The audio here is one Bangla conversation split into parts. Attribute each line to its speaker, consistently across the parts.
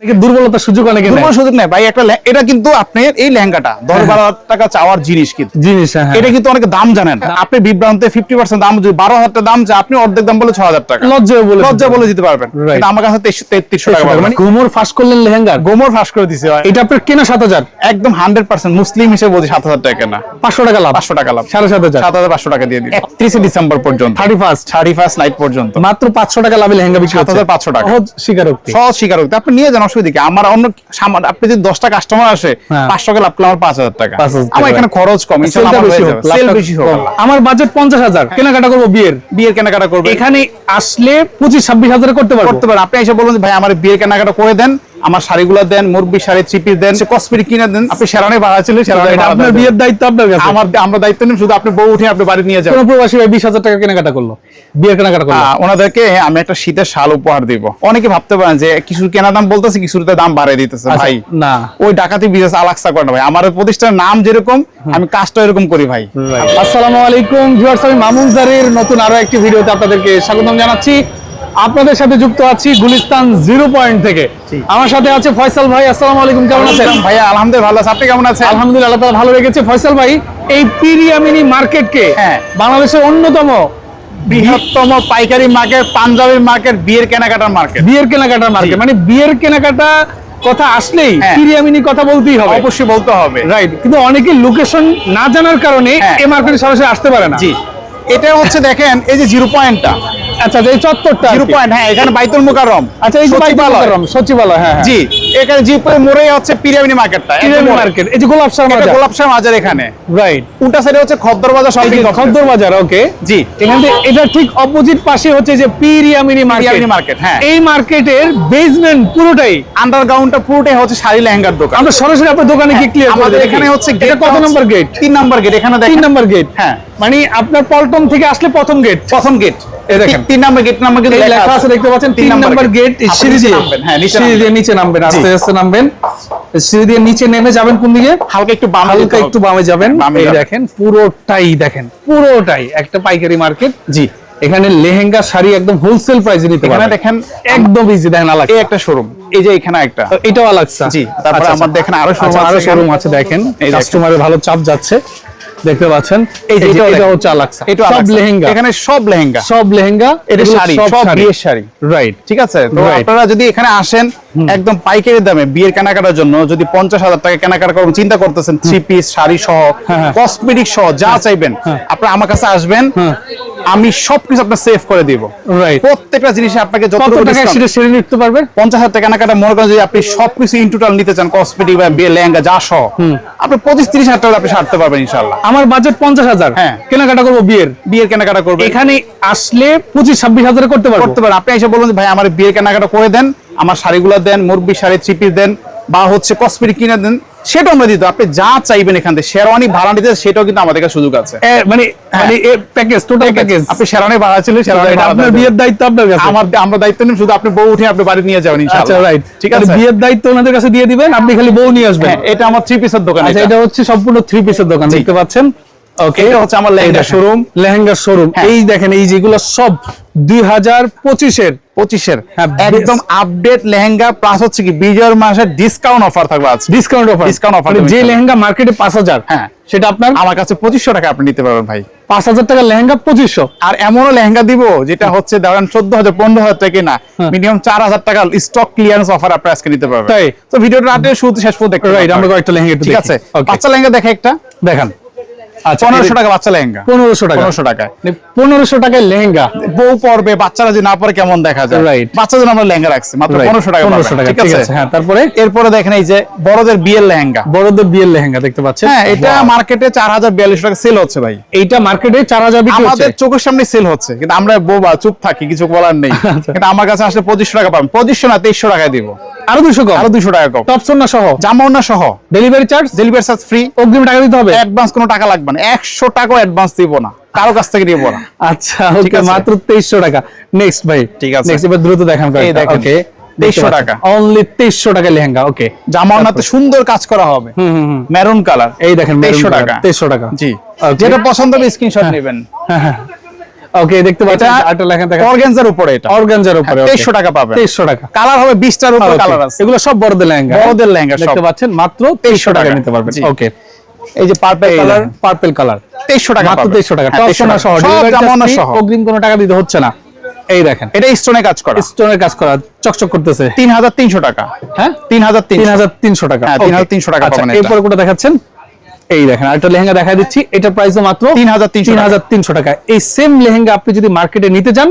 Speaker 1: থেকে সুযোগ অনেকে
Speaker 2: দুর্বল সুযোগ নেই ভাই একটা এটা কিন্তু আপনার এই লেহেঙ্গাটা দশ বারো টাকা চাওয়ার জিনিস কিন্তু।
Speaker 1: জিনিস
Speaker 2: এটা কিন্তু অনেকে দাম জানেন। আপনি বিভ্রান্তে ফিফটি পার্সেন্ট দাম যদি বারো হাজার দাম চায় আপনি অর্ধেক দাম বলে ছ হাজার টাকা।
Speaker 1: লজ্জায় বলে
Speaker 2: লজ্জা বলে দিতে পারবেন।
Speaker 1: Right.
Speaker 2: আমার কাছে তেত্রিশশো টাকা
Speaker 1: মানে গোমর ফাঁস করলেন লেহেঙ্গা?
Speaker 2: গোমর ফাঁস করে দিছে
Speaker 1: এটা আপনার কেনা সাত হাজার?
Speaker 2: একদম হান্ড্রেড পার্সেন্ট মুসলিম হিসেবে বলছি সাত হাজার টাকা না
Speaker 1: পাঁচশো টাকা লাভ?
Speaker 2: পাঁচশো টাকা লাভ।
Speaker 1: সাড়ে সাত হাজার?
Speaker 2: সাত হাজার পাঁচশো টাকা দিয়ে দিন একত্রিশে ডিসেম্বর পর্যন্ত।
Speaker 1: Thirty first
Speaker 2: thirty first night পর্যন্ত।
Speaker 1: মাত্র পাঁচশো টাকা লাভে লেহেঙ্গা বিক্রি
Speaker 2: 7,500 টাকা।
Speaker 1: সহজ স্বীকারোক্তি।
Speaker 2: সহজ স্বীকারোক্তি। আপনি নিয়ে যান অসুবিধা কি? আমার অন্য আপনি যদি দশটা কাস্টমার আসে
Speaker 1: হ্যাঁ।
Speaker 2: পাঁচশো টাকা লাভ করলে আমার পাঁচ হাজার টাকা। আমার এখানে খরচ কম আমার
Speaker 1: বেশি হোক বাজেট পঞ্চাশ হাজার কেনাকাটা করব বিয়ের।
Speaker 2: বিয়ের কেনাকাটা করব।
Speaker 1: এখানে আসলে পঁচিশ ছাব্বিশ হাজার করতে পারব।
Speaker 2: করতে পারব। আপনি এসে বলুন ভাই আমার বিয়ের কেনাকাটা করে দেন। আমার শাড়িগুলো দেন মুরব্বী শাড়ি চিপি দেন সে কসমেটিক কিনে দেন। আপনি সেরানে ভাড়া ছিল সেরানে
Speaker 1: আপনার বিয়ের দায়িত্ব আপনার কাছে?
Speaker 2: আমার আমরা দায়িত্ব নিন শুধু আপনি বউ উঠে আপনি বাড়ি নিয়ে যাবেন।
Speaker 1: প্রবাসী ভাই বিশ হাজার টাকা কেনাকাটা করল বিয়ের কেনাকাটা করল?
Speaker 2: ওনাদেরকে আমি একটা শীতের শাল উপহার দিব। অনেকে ভাবতে পারেন যে কিছু কেনা দাম বলতেছে কিছুতে দাম বাড়িয়ে দিতেছে।
Speaker 1: আচ্ছা,
Speaker 2: ভাই
Speaker 1: না।
Speaker 2: ওই ডাকাতি বিজনেস আলাক্সা করে না ভাই। আমার প্রতিষ্ঠানের নাম যেরকম আমি কাজটা এরকম করি ভাই।
Speaker 1: আসসালামু আলাইকুম ভিউয়ার্স আমি মামুন জারির নতুন আরও একটি ভিডিওতে আপনাদেরকে স্বাগতম জানাচ্ছি। আপনাদের সাথে যুক্ত আছি গুলিস্তান জিরো পয়েন্ট থেকে। আমার সাথে আছে ফয়সাল ভাই আসসালামু আলাইকুম কেমন আছেন?
Speaker 2: ভাইয়া আলহামদুলিল্লাহ ভালো আপনি কেমন আছেন?
Speaker 1: আলহামদুলিল্লাহ তাআলা ভালো রেখেছে। ফয়সাল ভাই এই পিরিয়ামিনি মার্কেটকে
Speaker 2: হ্যাঁ।
Speaker 1: বাংলাদেশের অন্যতম
Speaker 2: বৃহত্তম পাইকারি মার্কেট পাঞ্জাবি মার্কেট বিয়ের কেনাকাটার মার্কেট।
Speaker 1: বিয়ের কেনাকাটার মার্কেট। মানে বিয়ের কেনাকাটা কথা আসলেই
Speaker 2: হ্যাঁ।
Speaker 1: পিরিয়ামিনি কথা বলতেই হবে।
Speaker 2: অবশ্যই বলতে হবে।
Speaker 1: রাইট কিন্তু অনেকে লোকেশন না জানার কারণে
Speaker 2: হ্যাঁ।
Speaker 1: এই মার্কেটে সরাসরি আসতে পারে না।
Speaker 2: জি। এটা হচ্ছে দেখেন এই যে জিরো পয়েন্টটা।
Speaker 1: আচ্ছা এই চত্বরটা
Speaker 2: জিরো পয়েন্ট হ্যাঁ এখানে বাইতুল মুকাররম।
Speaker 1: আচ্ছা এই যে
Speaker 2: সচিবালয়।
Speaker 1: হ্যাঁ হ্যাঁ।
Speaker 2: জি এখানে মোড়ে হচ্ছে পিরিয়ামিনি মার্কেটটা
Speaker 1: মার্কেট এই যে গোলাপ শাহ
Speaker 2: এটা
Speaker 1: মার্কেট
Speaker 2: গোলাপ শাহ মাজার এখানে।
Speaker 1: রাইট
Speaker 2: উল্টা সাইডে হচ্ছে খদ্দর বাজার শপিং
Speaker 1: খদ্দর বাজার ওকে
Speaker 2: জি।
Speaker 1: এখান থেকে এটা ঠিক অপোজিট পাশে হচ্ছে যে পিরিয়ামিনি মার্কেট
Speaker 2: মার্কেট, হ্যাঁ।
Speaker 1: এই মার্কেটের বেসমেন্ট পুরোটাই।
Speaker 2: আন্ডারগ্রাউন্ডটা পুরোটাই হচ্ছে শাড়ি লেহেঙ্গার দোকান।
Speaker 1: আমরা সরাসরি আপনার দোকানে কি ক্লিয়ার
Speaker 2: আমাদের এখানে হচ্ছে
Speaker 1: এটা কত নম্বর গেট
Speaker 2: তিন নম্বর গেট এখানে
Speaker 1: তিন
Speaker 2: দেখেন।
Speaker 1: নম্বর গেট
Speaker 2: হ্যাঁ।
Speaker 1: মানে আপনার পল্টন থেকে আসলে প্রথম গেট
Speaker 2: প্রথম গেট
Speaker 1: এই দেখেন।
Speaker 2: তিন নম্বর গেট নাম্বার কিন্তু
Speaker 1: লেখা আছে দেখতে পাচ্ছেন? তিন নম্বর গেট সিঁড়ি
Speaker 2: নিচে
Speaker 1: দিয়ে।
Speaker 2: হ্যাঁ
Speaker 1: সিঁড়ি দিয়ে নিচে নামবেন আস্তে আস্তে নামবেন। সিঁড়ি দিয়ে নিচে নেমে যাবেন কোন দিকে?
Speaker 2: হালকা একটু বামে
Speaker 1: হালকা একটু বামে যাবেন। এই দেখেন পুরোটাই দেখেন পুরোটাই একটা পাইকারি মার্কেট।
Speaker 2: জি।
Speaker 1: এখানে লেহেঙ্গা শাড়ি একদম হোলসেল প্রাইসে নিতে পারবেন।
Speaker 2: দেখেন
Speaker 1: একদম ইজি দেখেন আলাদা।
Speaker 2: এই একটা শোরুম এই যে এখানে একটা।
Speaker 1: এটাও আলাক্সা
Speaker 2: জি, তারপরে আমার দেখেন আরও showroom
Speaker 1: আচ্ছা,
Speaker 2: আরও
Speaker 1: শোরুম আছে দেখেন।
Speaker 2: এই দেখেন।
Speaker 1: কাস্টমারের ভালো চাপ যাচ্ছে। দেখতে পাচ্ছেন? এই যে এটা। হচ্ছে আলাক্সা।
Speaker 2: এটা
Speaker 1: সব লেহেঙ্গা।
Speaker 2: এখানে সব লেহেঙ্গা।
Speaker 1: সব লেহেঙ্গা
Speaker 2: এটা শাড়ি সব বিয়ের শাড়ি।
Speaker 1: রাইট
Speaker 2: ঠিক আছে? তো আপনারা যদি এখানে আসেন একদম পাইকারি দামে বিয়ের কেনাকাটার জন্য যদি পঞ্চাশ হাজার টাকা কেনাকাটা করবেন চিন্তা করতেছেন থ্রি পিস শাড়ি সহ
Speaker 1: হ্যাঁ, হ্যাঁ।
Speaker 2: কসমেটিক সহ যা চাইবেন আপনারা আমার কাছে আসবেন। আমি সবকিছু আপনার সেভ করে দিব।
Speaker 1: রাইট
Speaker 2: প্রত্যেকটা জিনিসে আপনাকে যতটুকু
Speaker 1: টাকা সেটা সেরে নিতে পারবে?
Speaker 2: পঞ্চাশ হাজার টাকা কেনাকাটা মনে করেন যদি আপনি সবকিছু ইন টোটাল নিতে চান কসমেটিক বা বিয়ে লেহেঙ্গা যা সহ আপনি পঁচিশ তিরিশ হাজার টাকা আপনি সারতে পারবেন ইনশাল্লাহ
Speaker 1: আমার বাজেট পঞ্চাশ হাজার।
Speaker 2: হ্যাঁ।
Speaker 1: কেনাকাটা করব বিয়ের।
Speaker 2: বিয়ের কেনাকাটা করবেন।
Speaker 1: এখানে আসলে পঁচিশ ছাব্বিশ হাজারে করতে পারব।
Speaker 2: করতে পারেন আপনি এসে বলুন ভাই আমার বিয়ের কেনাকাটা করে দেন আমার শাড়িগুলো দেন মুরব্বী শাড়ি চিপি দেন বা হচ্ছে কসমেটিক কিনে দেন। সেটাও আমরা দিতে আপনি যা চাইবেন এখান থেকে শেরওয়ানি ভাড়া নিতে সেটাও কিন্তু আমাদের কাছে সুযোগ আছে।
Speaker 1: মানে মানে এই প্যাকেজ টোটাল প্যাকেজ
Speaker 2: আপনি শেরওয়ানি ভাড়া ছিল শেরওয়ানি
Speaker 1: আপনার বিয়ের দায়িত্ব আপনার কাছে।
Speaker 2: আমার আমরা দায়িত্ব নিন শুধু আপনি বউ উঠে আপনি বাড়ি নিয়ে যাবেন
Speaker 1: আচ্ছা
Speaker 2: ইনশাআল্লাহ।
Speaker 1: রাইট
Speaker 2: ঠিক আছে?
Speaker 1: বিয়ের দায়িত্ব ওনাদের কাছে দিয়ে দিবেন আপনি খালি বউ নিয়ে আসবেন।
Speaker 2: হ্যাঁ, এটা আমার থ্রি পিসের দোকান
Speaker 1: আচ্ছা
Speaker 2: এটা।
Speaker 1: হচ্ছে সম্পূর্ণ থ্রি পিসের দোকান দেখতে পাচ্ছেন। ওকে
Speaker 2: এটা হচ্ছে আমার লেহেঙ্গা শোরুম হ্যাঁ।
Speaker 1: এই দেখেন এই যেগুলো সব দুই হাজার পঁচিশের।
Speaker 2: পঁচিশের।
Speaker 1: হ্যাঁ,
Speaker 2: একদম আপডেট লেহেঙ্গা প্লাস হচ্ছে কি বিজয়ের মাসের ডিসকাউন্ট অফার থাকবে আজকে
Speaker 1: ডিসকাউন্ট অফার যে লেহেঙ্গা মার্কেটে পাঁচ হাজার
Speaker 2: হ্যাঁ।
Speaker 1: সেটা আপনার
Speaker 2: আমার কাছে পঁচিশশো টাকা আপনি নিতে পারবেন ভাই।
Speaker 1: পাঁচ হাজার টাকা লেহেঙ্গা পঁচিশশো।
Speaker 2: আর এমনও লেহেঙ্গা দিব যেটা হচ্ছে ধরেন চোদ্দ হাজার পনেরো হাজার টাকা না মিনিমাম চার হাজার টাকা স্টক ক্লিয়ারেন্স অফার আপনি আজকে নিতে পারবেন।
Speaker 1: তাই?
Speaker 2: তো ভিডিওটা রাতে শুরু শেষ পর্যন্ত দেখতে
Speaker 1: আমরা কয়েকটা লেহেঙ্গা
Speaker 2: ঠিক আছে? বাচ্চা লেহেঙ্গা দেখে একটা।
Speaker 1: দেখান।
Speaker 2: পনেরোশো টাকা বাচ্চা লেহেঙ্গা।
Speaker 1: পনেরোশো টাকা।
Speaker 2: পনেরোশো টাকায়।
Speaker 1: পনেরোশো টাকায় লেহেঙ্গা।
Speaker 2: বউ পরবে বাচ্চারা যদি না পরে কেমন দেখা যায়?
Speaker 1: Right.
Speaker 2: বাচ্চাদের আমরা লেহেঙ্গা রাখছি মাত্র পনেরোশো টাকা
Speaker 1: পনেরোশো টাকা
Speaker 2: ঠিক আছে?
Speaker 1: হ্যাঁ তারপরে?
Speaker 2: এরপরে দেখেন এই যে বড়দের বিয়ের লেহেঙ্গা।
Speaker 1: বড়দের বিয়ের লেহেঙ্গা দেখতে পাচ্ছেন?
Speaker 2: হ্যাঁ এটা মার্কেটে চার হাজার বিয়াল্লিশ টাকা সেল হচ্ছে ভাই।
Speaker 1: এইটা মার্কেটে চার হাজার
Speaker 2: আমাদের চোখের সামনে সেল হচ্ছে কিন্তু আমরা বোবা চুপ থাকি কিছু বলার নেই।
Speaker 1: আচ্ছা।
Speaker 2: কিন্তু আমার কাছে আসলে পঁচিশশো টাকা পাবেন। পঁচিশশো না তেইশশো টাকায় দিব।
Speaker 1: আরও দুশো কম?
Speaker 2: আরও দুশো টাকা কম।
Speaker 1: টপসন না সহ?
Speaker 2: জামাউনা সহ।
Speaker 1: Delivery charge
Speaker 2: delivery charge free
Speaker 1: অগ্রিম টাকা দিতে হবে?
Speaker 2: অ্যাডভান্স কোনো টাকা লাগবে না একশো টাকাও অ্যাডভান্স দিব না কারও কাছ থেকে নিব না।
Speaker 1: আচ্ছা
Speaker 2: ঠিক
Speaker 1: ওকে
Speaker 2: আছে।
Speaker 1: মাত্র তেইশশো টাকা। নেক্সট ভাই।
Speaker 2: ঠিক আছে।
Speaker 1: নেক্সট এবার দ্রুত দেখান
Speaker 2: এই দেখেন,
Speaker 1: ওকে
Speaker 2: 2300 টাকা।
Speaker 1: অনলি তেইশশো টাকা লেহেঙ্গা ওকে
Speaker 2: সুন্দর কাজ করা হবে। মেরুন কালার
Speaker 1: এই দেখেন
Speaker 2: তেইশশো টাকা।
Speaker 1: তেইশশো টাকা।
Speaker 2: জি। যেটা পছন্দ হবে স্ক্রিনশট নেবেন।
Speaker 1: ওকে দেখতে পাচ্ছেন আরেকটা লেখা দেখা
Speaker 2: অর্গানজার উপরে এটা।
Speaker 1: অর্গানজার উপরে
Speaker 2: টাকা পাবেন।
Speaker 1: টাকা।
Speaker 2: কালার হবে উপরে কালার আছে।
Speaker 1: এগুলো সব বড়দের লেহেঙ্গা।
Speaker 2: বড়দের লেহেঙ্গা।
Speaker 1: দেখতে পাচ্ছেন মাত্র তেইশশো টাকা। নিতে পারবেন। ওকে
Speaker 2: এই যে পার্পল
Speaker 1: কালার পার্পল কালার
Speaker 2: 2300 টাকা
Speaker 1: মাত্র 2300 টাকা।
Speaker 2: হ্যাঁ,
Speaker 1: টপসোনা সহ
Speaker 2: জামানা সহ।
Speaker 1: অগ্রিম কোনো টাকা দিতে হচ্ছে না। এই দেখেন।
Speaker 2: এটা স্টোনে কাজ করা।
Speaker 1: কাজ করা। চকচক করতেছে।
Speaker 2: 3300 টাকা।
Speaker 1: হ্যাঁ? 3300 টাকা।
Speaker 2: হ্যাঁ 3300 টাকা
Speaker 1: আচ্ছা, কোটা দেখাচ্ছেন? এই দেখেন আরেকটা লেহেঙ্গা দেখা দিচ্ছি। এটা প্রাইস মাত্র
Speaker 2: 3300
Speaker 1: 3300 টাকা। এই সেম লেহেঙ্গা আপনি যদি মার্কেটে নিতে
Speaker 2: যান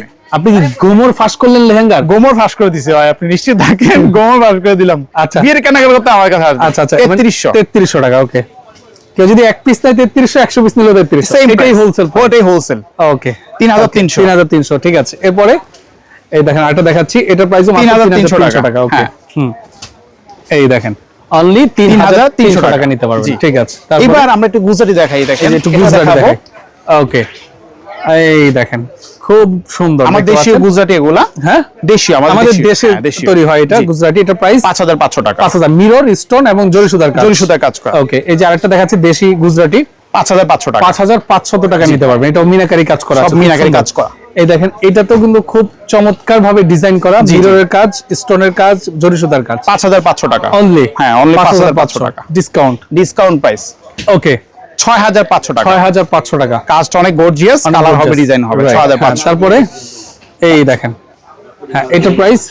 Speaker 1: আপনি। গোমর ফাঁস করলেন লেহেঙ্গার?
Speaker 2: গোমর ফাঁস করে দিছে ভাই আপনি নিশ্চিত থাকেন গোমর ফাঁস করে দিলাম।
Speaker 1: আচ্ছা।
Speaker 2: বিয়ের কেনাকাটা করতে আমার কাছে আসবে।
Speaker 1: আচ্ছা আচ্ছা
Speaker 2: তেত্রিশশো।
Speaker 1: তেত্রিশশো টাকা ওকে। কেউ যদি এক পিস নেয় তেত্রিশশো একশো পিস নিলে তেত্রিশশো।
Speaker 2: সেম
Speaker 1: এটাই হোলসেল
Speaker 2: ওটাই হোলসেল
Speaker 1: ওকে।
Speaker 2: তিন হাজার তিনশো।
Speaker 1: তিন হাজার তিনশো ঠিক আছে। এরপরে এই দেখেন আরেকটা দেখাচ্ছি। এটার প্রাইস তিন হাজার তিনশো
Speaker 2: 3,300
Speaker 1: টাকা। ওকে।
Speaker 2: হ্যাঁ।
Speaker 1: হুম। এই দেখেন। অনলি তিন হাজার তিনশো
Speaker 2: 3,300
Speaker 1: টাকা। নিতে পারবেন। ঠিক আছে
Speaker 2: এবার আমরা একটু গুজরাটি দেখাই দেখেন।
Speaker 1: একটু গুজরাটি। দেখাই। ওকে। এই দেখেন খুব সুন্দর
Speaker 2: আমার দেশীয় গুজরাটি এগুলা?
Speaker 1: হ্যাঁ?
Speaker 2: দেশীয়
Speaker 1: আমাদের দেশে
Speaker 2: হ্যাঁ,
Speaker 1: তৈরি হয় এটা গুজরাটি এটা প্রাইস
Speaker 2: পাঁচ হাজার পাঁচশো টাকা।
Speaker 1: পাঁচ হাজার মিরর স্টোন এবং জরি সুতার কাজ।
Speaker 2: জরি সুতার কাজ করা।
Speaker 1: ওকে এই যে আরেকটা দেখাচ্ছি দেশি গুজরাটি।
Speaker 2: পাঁচ হাজার পাঁচশো টাকা।
Speaker 1: পাঁচ হাজার পাঁচশত টাকা নিতে পারবেন। এটা মিনাকারি কাজ করা
Speaker 2: সব মিনাকারি কাজ করা।
Speaker 1: এই দেখেন এটা তো কিন্তু খুব চমৎকার ভাবে ডিজাইন করা। মিররের কাজ স্টোনের কাজ জরি সুতার কাজ।
Speaker 2: পাঁচ হাজার পাঁচশো টাকা।
Speaker 1: অনলি
Speaker 2: হ্যাঁ অনলি পাঁচ হাজার পাঁচশো টাকা।
Speaker 1: ডিসকাউন্ট
Speaker 2: ডিসকাউন্ট প্রাইস
Speaker 1: ওকে
Speaker 2: ছয় হাজার পাঁচশো টাকা।
Speaker 1: ছয় হাজার পাঁচশো টাকা।
Speaker 2: কাজটা অনেক গর্জিয়াস কালার হবে ডিজাইন হবে ছয় হাজার
Speaker 1: হ্যাঁ,
Speaker 2: পাঁচশো
Speaker 1: তারপরে এই দেখেন। হ্যাঁ এটার প্রাইস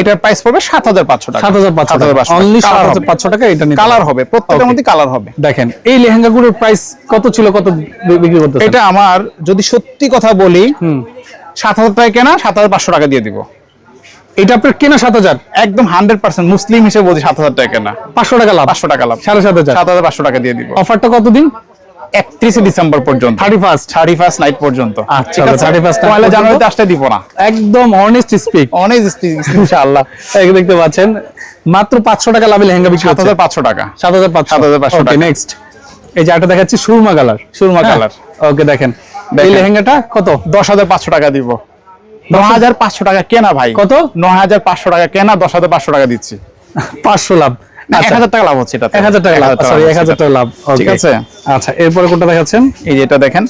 Speaker 2: এটার প্রাইস পড়বে সাত হাজার পাঁচশো টাকা।
Speaker 1: সাত হাজার পাঁচশো টাকা। অনলি সাত হাজার পাঁচশো টাকা এটা
Speaker 2: কালার হবে। প্রত্যেকটার মধ্যে কালার হবে।
Speaker 1: দেখেন এই লেহেঙ্গাগুলোর প্রাইস কত ছিল কত বিক্রি করতে
Speaker 2: এটা আমার যদি সত্যি কথা বলি সাত হাজার টাকা কেনা সাত হাজার পাঁচশো টাকা দিয়ে দিব।
Speaker 1: এটা আপনার কেনা সাত হাজার।
Speaker 2: একদম হান্ড্রেড পার্সেন্ট মুসলিম হিসেবে বলছি সাত হাজার টাকা কেনা।
Speaker 1: পাঁচশো টাকা লাভ।
Speaker 2: পাঁচশো টাকা লাভ।
Speaker 1: সাড়ে সাত হাজার।
Speaker 2: সাত হাজার পাঁচশো টাকা দিয়ে দিব।
Speaker 1: অফারটা কতদিন?
Speaker 2: একত্রিশে ডিসেম্বর পর্যন্ত।
Speaker 1: Thirty first.
Speaker 2: Thirty first night পর্যন্ত।
Speaker 1: আচ্ছা,
Speaker 2: ঠিক আছে?
Speaker 1: 31st night
Speaker 2: পয়লা জানুয়ারিতে আসতে দিব না।
Speaker 1: একদম অনেস্ট স্পিক
Speaker 2: অনেক ইনশাআল্লাহ।
Speaker 1: এই দেখতে পাচ্ছেন মাত্র পাঁচশো টাকা লাভে লেহেঙ্গা বিক্রি
Speaker 2: সাত হাজার পাঁচশো টাকা।
Speaker 1: সাত হাজার পাঁচশো।
Speaker 2: 7,500 টাকা।
Speaker 1: নেক্সট এই যে একটা দেখাচ্ছি surma colour.
Speaker 2: Surma colour.
Speaker 1: Okay দেখেন। এই। লেহেঙ্গাটা কত?
Speaker 2: দশ হাজার পাঁচশো টাকা দিব। ন হাজার পাঁচশো টাকা কেনা ভাই।
Speaker 1: কত?
Speaker 2: ন হাজার পাঁচশো টাকা কেনা দশ হাজার পাঁচশো টাকা দিচ্ছি।
Speaker 1: পাঁচশো লাভ।
Speaker 2: এক হাজার টাকা লাভ হচ্ছে এটা
Speaker 1: এক হাজার টাকা লাভ সরি এক হাজার টাকা লাভ।
Speaker 2: ঠিক আছে?
Speaker 1: আচ্ছা এরপরে কোনটা দেখাচ্ছেন?
Speaker 2: এই যে এটা দেখেন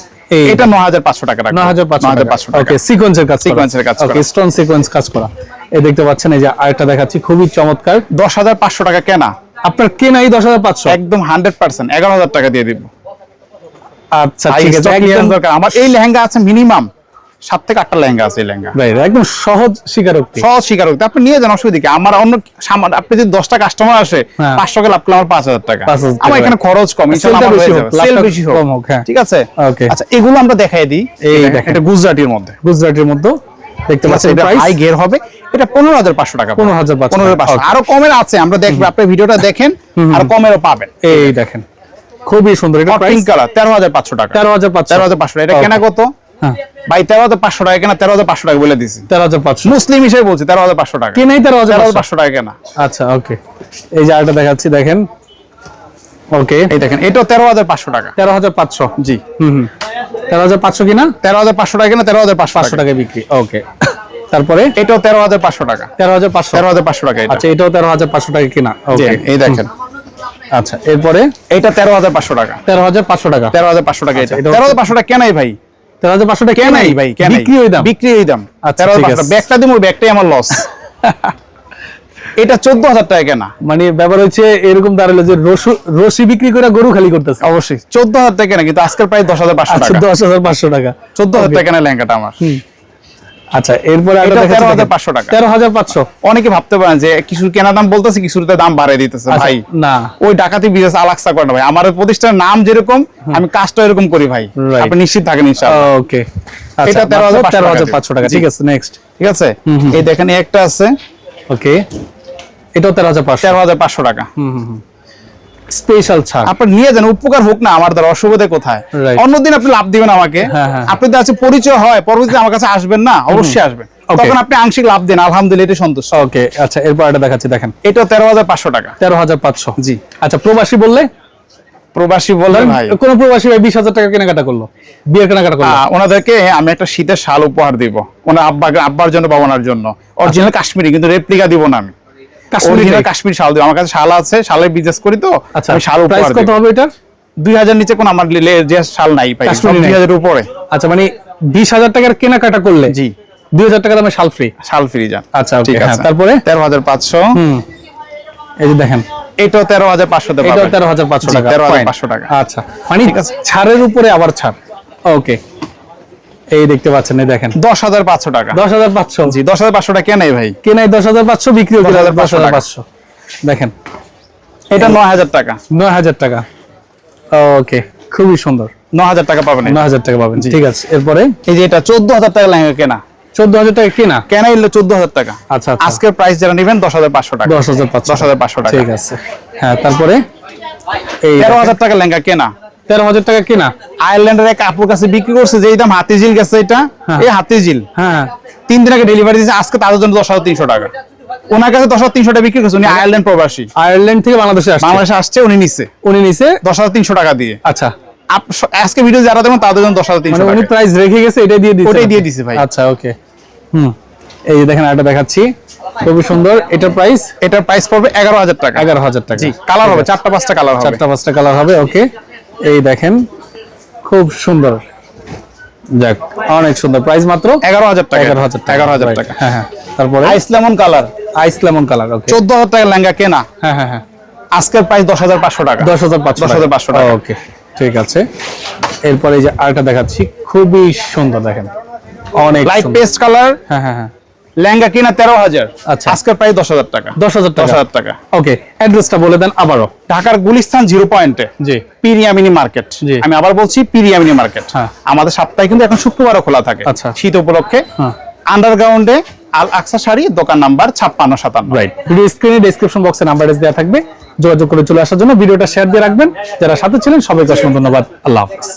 Speaker 2: এটা ন হাজার পাঁচশো টাকা
Speaker 1: নয় হাজার পাঁচশো
Speaker 2: টাকা।
Speaker 1: ওকে সিকোয়েন্সের কাজ
Speaker 2: কাজ করা।
Speaker 1: ওকে স্টোন সিকোয়েন্স কাজ করা। এই দেখতে পাচ্ছেন এই যে আরেকটা দেখাচ্ছি খুবই চমৎকার।
Speaker 2: দশ হাজার পাঁচশো টাকা কেনা।
Speaker 1: আপনার কেনাই দশ হাজার পাঁচশো?
Speaker 2: একদম হান্ড্রেড পার্সেন্ট এগারো হাজার টাকা দিয়ে দিব।
Speaker 1: আচ্ছা ঠিক আছে
Speaker 2: আমার এই লেহেঙ্গা আছে মিনিমাম সাত থেকে আটটা লেহেঙ্গা আছে লেহেঙ্গা।
Speaker 1: একদম সহজ স্বীকারোক্তি।
Speaker 2: সহজ স্বীকারোক্তি। আপনি নিয়ে যান অসুবিধা কি? আমার অন্য সামান আপনি যদি দশটা কাস্টমার আসে
Speaker 1: হ্যাঁ।
Speaker 2: পাঁচশো টাকা লাভ করলে আমার পাঁচ হাজার টাকা। আমার এখানে খরচ কম
Speaker 1: বেশি
Speaker 2: হয়ে
Speaker 1: কম হোক।
Speaker 2: ঠিক আছে? আচ্ছা এগুলো আমরা দেখাই দিই।
Speaker 1: এই।
Speaker 2: এটা গুজরাটির মধ্যে।
Speaker 1: গুজরাটের মধ্যে দেখতে পাচ্ছেন
Speaker 2: এটা হাই হবে। এটা পনেরো হাজার পাঁচশো টাকা
Speaker 1: 15,500
Speaker 2: পনেরো পাঁচশো।
Speaker 1: Okay.
Speaker 2: আরও কমের আছে আমরা দেখব। আপনি ভিডিওটা দেখেন আরও কমেরও পাবেন।
Speaker 1: এই দেখেন। খুবই সুন্দর। এটা
Speaker 2: পিঙ্ক কালার তেরো হাজার পাঁচশো টাকা।
Speaker 1: তেরো হাজার পাঁচশো।
Speaker 2: তেরো হাজার পাঁচশো টাকা। এটা কেনা কত?
Speaker 1: হ্যাঁ।
Speaker 2: ভাই তেরো হাজার পাঁচশো টাকা কেনা তেরো হাজার পাঁচশো টাকা বলে দিছি
Speaker 1: তেরো হাজার পাঁচশো
Speaker 2: মুসলিম হিসেবে বলছি তেরো হাজার পাঁচশো টাকা
Speaker 1: কেনাই তেরো হাজার পাঁচশো
Speaker 2: টাকা কেনা
Speaker 1: আচ্ছা ওকে এই যে আরেকটা দেখাচ্ছি দেখেন ওকে
Speaker 2: এই দেখেন এটাও তেরো হাজার পাঁচশো টাকা
Speaker 1: তেরো হাজার পাঁচশো
Speaker 2: জি
Speaker 1: হুম হুম তেরো হাজার পাঁচশো কিনা
Speaker 2: তেরো হাজার পাঁচশো টাকা কেনা তেরো হাজার পাঁচশো
Speaker 1: পাঁচশো
Speaker 2: টাকা
Speaker 1: বিক্রি ওকে তারপরে
Speaker 2: এটাও তেরো হাজার পাঁচশো টাকা
Speaker 1: তেরো হাজার পাঁচশো
Speaker 2: তেরো হাজার পাঁচশো টাকা
Speaker 1: আচ্ছা এটাও তেরো হাজার পাঁচশো টাকা কিনা
Speaker 2: এই দেখেন
Speaker 1: আচ্ছা এরপরে
Speaker 2: এটা তেরো হাজার পাঁচশো টাকা
Speaker 1: তেরো হাজার পাঁচশো টাকা
Speaker 2: তেরো হাজার পাঁচশো টাকা এটা তেরো হাজার পাঁচশো টাকা কেনাই ভাই
Speaker 1: তেরো হাজার পাঁচশো টাকা
Speaker 2: কেনাই ভাই? কেন
Speaker 1: বিক্রি ওই দাম।
Speaker 2: বিক্রি ওই দাম।
Speaker 1: আচ্ছা।
Speaker 2: ব্যাগটা দিব ব্যাগটাই আমার লস এটা চোদ্দ হাজার টাকা কেনা।
Speaker 1: মানে ব্যাপার হচ্ছে এরকম দাঁড়াল যে রশি রসি বিক্রি করে গরু খালি করতেছে।
Speaker 2: অবশ্যই। চোদ্দ হাজার টাকা কেনা কিন্তু আজকের প্রায় দশ হাজার পাঁচশো
Speaker 1: আচ্ছা
Speaker 2: টাকা।
Speaker 1: দশ হাজার পাঁচশো টাকা।
Speaker 2: চোদ্দ হাজার টাকা কেনা লেহেঙ্গাটা আমার।
Speaker 1: আচ্ছা এরপরে
Speaker 2: এটা
Speaker 1: দেখাচ্ছি
Speaker 2: 13,500
Speaker 1: দেখেন।
Speaker 2: টাকা।
Speaker 1: তেরো হাজার পাঁচশো।
Speaker 2: অনেকে ভাবতে পারেন যে কিছু কেনা দাম বলতেছে কিছুতে দাম বাড়িয়ে দিতেছে।
Speaker 1: আচ্ছা,
Speaker 2: ভাই
Speaker 1: না।
Speaker 2: ওই ডাকাতি বিজনেস আলাক্সা করে না ভাই। আমার প্রতিষ্ঠানের নাম যেরকম আমি কাজটা এরকম করি ভাই। আপনি নিশ্চিত থাকেন ইনশাআল্লাহ।
Speaker 1: ওকে
Speaker 2: এটা 13,500
Speaker 1: তেরো হাজার পাঁচশো টাকা। ঠিক আছে নেক্সট
Speaker 2: ঠিক আছে? এই দেখেন একটা আছে।
Speaker 1: ওকে এটাও তেরো হাজার পাঁচশো।
Speaker 2: তেরো হাজার পাঁচশো টাকা।
Speaker 1: স্পেশাল ছাড়।
Speaker 2: আপনার নিয়ে যান উপকার হোক না আমার দ্বারা অসুবিধা কোথায়? অন্যদিন আপনি লাভ দিবেন আমাকে।
Speaker 1: হ্যাঁ, হ্যাঁ।
Speaker 2: আপনি তো আছে পরিচয় হয় পরবর্তীতে আমার কাছে আসবেন না অবশ্যই আসবেন। তখন আপনি আংশিক লাভ দেন আলহামদুলিল্লাহ এটা সন্তুষ্ট।
Speaker 1: ওকে আচ্ছা এরপর এটা দেখাচ্ছি দেখেন।
Speaker 2: এটা তেরো হাজার পাঁচশো টাকা।
Speaker 1: তেরো হাজার পাঁচশো।
Speaker 2: জি।
Speaker 1: আচ্ছা প্রবাসী বললে?
Speaker 2: প্রবাসী বলেন
Speaker 1: কোন প্রবাসী ভাই বিশ হাজার টাকা কেনাকাটা করল বিয়ের কেনাকাটা করল।
Speaker 2: ওনাদেরকে আমি একটা শীতের শাল উপহার দিব। ওনার আব্বা আব্বার জন্য বাবানার জন্য। অরিজিনাল কাশ্মীরি কিন্তু রেপ্লিকা দিব না আমি।
Speaker 1: কাশ্মীরি
Speaker 2: শাল দিব। আমার কাছে শাল আছে শালের বিজনেস করি তো
Speaker 1: আচ্ছা
Speaker 2: আমি শাল
Speaker 1: প্রাইস কত হবে এটার?
Speaker 2: দুই হাজার নিচে কোন আমার যে শাল নাই পাই দুই হাজার উপরে।
Speaker 1: আচ্ছা মানে বিশ হাজার টাকার কেনাকাটা করলে
Speaker 2: জি।
Speaker 1: দুই হাজার টাকা দামে শাল ফ্রি
Speaker 2: শাল ফ্রি যান
Speaker 1: আচ্ছা,
Speaker 2: ঠিক
Speaker 1: হ্যাঁ,
Speaker 2: আছে
Speaker 1: তারপরে?
Speaker 2: তেরো হাজার পাঁচশো।
Speaker 1: এই যে দেখেন।
Speaker 2: এটাও তেরো হাজার পাঁচশো
Speaker 1: তেরো হাজার পাঁচশো টাকা।
Speaker 2: তেরো হাজার পাঁচশো টাকা।
Speaker 1: আচ্ছা মানে। ছাড়ের উপরে আবার ছাড়। ওকে এই দেখতে পাচ্ছেন এই দেখেন।
Speaker 2: দশ হাজার পাঁচশো টাকা।
Speaker 1: দশ হাজার পাঁচশো।
Speaker 2: জি দশ হাজার পাঁচশো টাকা কেনাই ভাই।
Speaker 1: কেনাই দশ হাজার পাঁচশো বিক্রি দশ হাজার
Speaker 2: 10,500
Speaker 1: পাঁচশো। দেখেন।
Speaker 2: এটা নয় হাজার টাকা।
Speaker 1: নয় হাজার টাকা। ওকে খুবই সুন্দর।
Speaker 2: ন হাজার টাকা পাবেন।
Speaker 1: নয় হাজার টাকা পাবেন। ঠিক আছে এরপরে?
Speaker 2: এই যে এটা চোদ্দ হাজার টাকা লেহেঙ্গা কেনা।
Speaker 1: চোদ্দ হাজার টাকা কেনা?
Speaker 2: কেনা এলে চোদ্দ হাজার টাকা।
Speaker 1: আচ্ছা আচ্ছা।
Speaker 2: আজকের প্রাইস যারা নেবেন দশ হাজার পাঁচশো টাকা।
Speaker 1: দশ হাজার পাঁচশো
Speaker 2: দশ হাজার পাঁচশো টাকা।
Speaker 1: ঠিক আছে। হ্যাঁ তারপরে? এই
Speaker 2: তেরো হাজার টাকা লেহেঙ্গা কেনা।
Speaker 1: তেরো হাজার টাকা কিনা।
Speaker 2: আয়ারল্যান্ডের এক আপুর কাছে বিক্রি করছে যে দাম হাতিঝিল গেছে এটা।
Speaker 1: হ্যাঁ।
Speaker 2: এই হাতিঝিল।
Speaker 1: হ্যাঁ।
Speaker 2: তিন দিন আগে ডেলিভারি দিয়েছে আজকে তাদের জন্য দশ হাজার তিনশো টাকা। ওনার কাছে দশ হাজার তিনশো টাকা বিক্রি করছে উনি আয়ারল্যান্ড প্রবাসী।
Speaker 1: আয়ারল্যান্ড থেকে বাংলাদেশে আসছে।
Speaker 2: বাংলাদেশে আসছে উনি
Speaker 1: উনি নিছে?
Speaker 2: দশ হাজার তিনশো টাকা দিয়ে।
Speaker 1: আচ্ছা।
Speaker 2: আজকে ভিডিও যারা দেবেন তাদের জন্য দশ হাজার তিনশো
Speaker 1: মানে উনি প্রাইস রেখে গেছে এটাই দিয়ে দিছে
Speaker 2: ওটাই দিয়ে দিছে ভাই।
Speaker 1: আচ্ছা ওকে হুম। এই যে দেখেন আরেকটা দেখাচ্ছি। খুবই সুন্দর। এটার প্রাইস
Speaker 2: এটার প্রাইস পড়বে এগারো হাজার টাকা।
Speaker 1: এগারো হাজার টাকা।
Speaker 2: কালার হবে চারটা পাঁচটা কালার হবে।
Speaker 1: চারটা পাঁচটা কালার হবে ওকে এই দেখেন খুব সুন্দর। যাক অনেক সুন্দর। প্রাইস মাত্র
Speaker 2: এগারো হাজার টাকা।
Speaker 1: এগারো হাজার টাকা।
Speaker 2: এগারো হাজার. টাকা।
Speaker 1: হ্যাঁ হ্যাঁ। তারপরে?
Speaker 2: Ice lemon colour
Speaker 1: ice lemon colour okay
Speaker 2: চোদ্দ হাজার টাকা লেহেঙ্গা কেনা।
Speaker 1: হ্যাঁ হ্যাঁ হ্যাঁ।
Speaker 2: আজকের প্রাইস দশ হাজার পাঁচশো টাকা।
Speaker 1: দশ হাজার পাঁচশো
Speaker 2: দশ হাজার পাঁচশো টাকা।
Speaker 1: ওকে ঠিক আছে। এরপরে এই যে আরেকটা দেখাচ্ছি খুবই সুন্দর দেখেন। অনেক
Speaker 2: লাইট। পেস্ট কালার
Speaker 1: হ্যাঁ হ্যাঁ হ্যাঁ।
Speaker 2: লেহেঙ্গা কিনা তেরো হাজার।
Speaker 1: আচ্ছা।
Speaker 2: আজকের প্রাইস দশ হাজার টাকা।
Speaker 1: দশ হাজার
Speaker 2: দশ হাজার টাকা।
Speaker 1: ওকে অ্যাড্রেসটা বলে দেন আবারও।
Speaker 2: ঢাকার গুলিস্তান জিরো পয়েন্টে
Speaker 1: জি।
Speaker 2: পিরিয়ামিনি মার্কেট। আমি আবার বলছি পিরিয়ামিনি মার্কেট।
Speaker 1: হ্যাঁ।
Speaker 2: আমাদের সপ্তাহে কিন্তু এখন শুক্রবারও খোলা থাকে।
Speaker 1: আচ্ছা।
Speaker 2: শীত উপলক্ষে।
Speaker 1: হ্যাঁ।
Speaker 2: আন্ডারগ্রাউন্ডে আল আকসা শাড়ি দোকান নাম্বার ছাপ্পান্ন সাতান্ন।
Speaker 1: রাইট ভিডিও স্ক্রিনে ডেসক্রিপশন বক্সে নাম্বার দেওয়া থাকবে। যোগাযোগ করে চলে আসার জন্য ভিডিওটা শেয়ার দিয়ে রাখবেন। যারা সাথে ছিলেন সবাইকে অসংখ্য ধন্যবাদ। আল্লাহ হাফিজ।